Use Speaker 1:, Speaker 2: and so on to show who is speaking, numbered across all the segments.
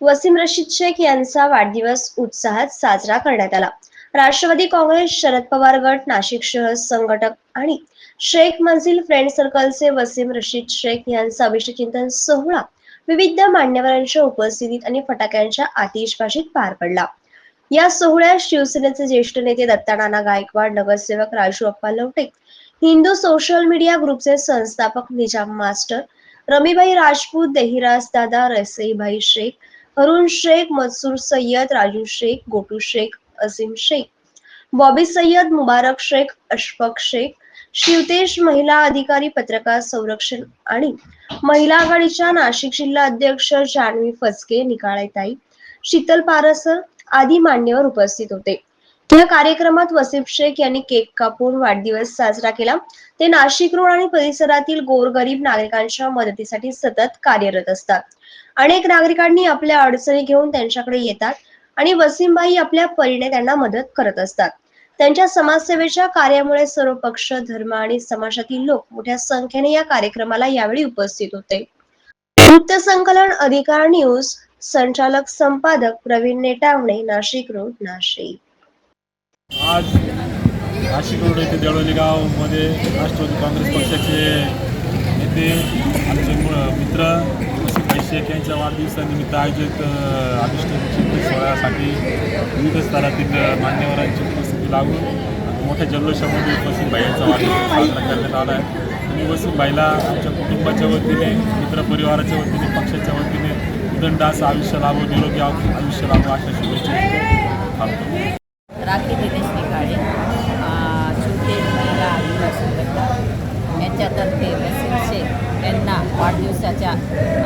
Speaker 1: वसीम रशीद शेख यांचा वाढदिवस उत्साहात साजरा करण्यात आला. राष्ट्रवादी काँग्रेस शरद पवार गट नाशिक शहर संघटक आणि शेख मंजिल फ्रेंड सर्कलचे वसीम रशीद शेख यांचा अभिषेकचिंतन सोहळा विविध मान्यवरांच्या उपस्थितीत आणि फटाक्यांच्या आतिषबाजीत पार पडला. या सोहळ्यात शिवसेनेचे ज्येष्ठ नेते दत्ता नाना गायकवाड नगरसेवक राजू अप्पा लवटे हिंदू सोशल मीडिया ग्रुपचे संस्थापक निजाम मास्टर रमीबाई राजपूत देहिराज दादा रसईभाई शेख हरुण शेख मन्सूर सय्यद राजू शेख गोटू शेख असीम शेख बॉबी सय्यद मुबारक शेख अशफक शेख शिवतेश महिला अधिकारी पत्रकार संरक्षण आणि महिला आघाडीच्या नाशिक जिल्हा अध्यक्ष जानवी फसके निकाळेताई शीतल पारसर आदी मान्यवर उपस्थित होते. या कार्यक्रमात वसीफ शेख यांनी केक कापून वाढदिवस साजरा केला. ते नाशिक रोड आणि परिसरातील गोरगरीब नागरिकांच्या मदतीसाठी सतत कार्यरत असतात. अनेक नागरिकांनी आपल्या अडचणी घेऊन त्यांच्याकडे येतात आणि वसीमबाई आपल्या परीने त्यांना मदत करत असतात. त्यांच्या समाजसेवेच्या कार्यामुळे सर्व पक्ष धर्म आणि समाजातील लोक मोठ्या संख्येने या कार्यक्रमाला यावेळी उपस्थित होते. वृत्तसंकलन अधिकार न्यूज संचालक संपादक प्रवीण नेटावणे नाशिक रोड नाशिक.
Speaker 2: आज नाशिक रोड येथे देवळली गावमध्ये राष्ट्रवादी काँग्रेस पक्षाचे नेते आमचे मित्र वसीमभाई शेख यांच्या वाढदिवसानिमित्त आयोजित अ, सोहळ्यासाठी विविध स्तरातील मान्यवरांची उपस्थिती लागून मोठ्या जल्लोषामध्ये वसीमभाई यांचा वाढदिवस साजरा करण्यात आला आहे. आणि वसीमभाईला आमच्या कुटुंबाच्या वतीने मित्रपरिवाराच्या वतीने पक्षाच्या वतीने उदंडास आयुष्य लाभो निरोगी आयुष्य लाभो अशा शुभेच्छा
Speaker 3: संघटना यांच्यातर्फे वसीम शेख यांना वाढदिवसाच्या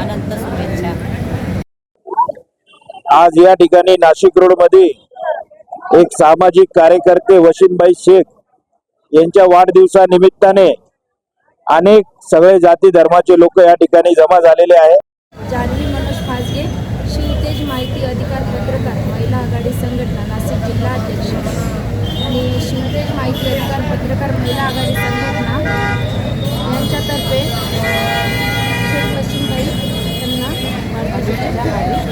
Speaker 3: अनंत शुभेच्छा.
Speaker 4: आज या ठिकाणी नाशिक रोडमध्ये एक सामाजिक कार्यकर्ते वशीमभाई शेख यांच्या वाढदिवसानिमित्ताने अनेक सगळे जाती धर्माचे लोक या ठिकाणी जमा झालेले आहेत
Speaker 5: जान्हवी मनोज फाजगे शिवतेज माहिती अधिकार पत्रकार महिला आघाडी संघटना नाशिक जिल्हा अध्यक्ष. आणि शिवतेज साहित्य पत्रकार महिला आघाडी संघटना यांच्यातर्फे